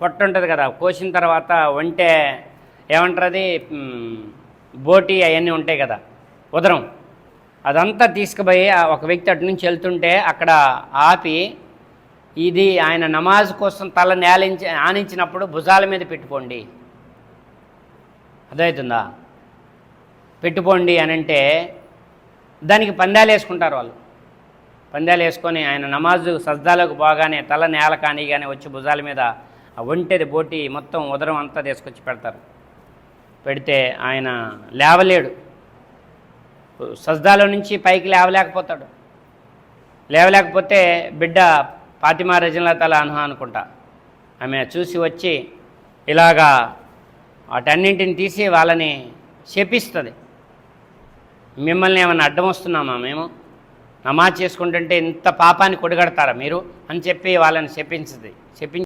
పొట్టు ఉంటుంది కదా కోసిన తర్వాత వంటే ఏమంటారు అది బోటి అవన్నీ ఉంటాయి కదా ఉదరం. అదంతా తీసుకుపోయి ఆ ఒక వ్యక్తి అటు నుంచి వెళ్తుంటే అక్కడ ఆపి ఇది ఆయన నమాజ్ కోసం తల నేలించి ఆనించినప్పుడు భుజాల మీద పెట్టుకోండి. అదవుతుందా పెట్టుకోండి అని అంటే దానికి పందాలు వేసుకుంటారు వాళ్ళు. పందాలు వేసుకొని ఆయన నమాజు సజ్దాలకు పోగానే తల నేల కానీ కానీ వచ్చి భుజాల మీద ఆ ఒంటెది బోటి మొత్తం ఉదరం అంతా తీసుకొచ్చి పెడతారు. పెడితే ఆయన లేవలేడు. సజ్దాలో నుంచి పైకి లేవలేకపోతాడు. లేవలేకపోతే బిడ్డ ఫాతిమా రజనల తల అనుహా అనుకుంటా. ఆమె చూసి వచ్చి ఇలాగా వాటన్నింటిని తీసి వాళ్ళని శపిస్తుంది మిమ్మల్ని ఏమైనా అడ్డం వస్తున్నామా మేము? నమాజ్ చేసుకుంటుంటే ఇంత పాపాన్ని కొడగడతారా మీరు? అని చెప్పి వాళ్ళని చెప్పించింది శపించి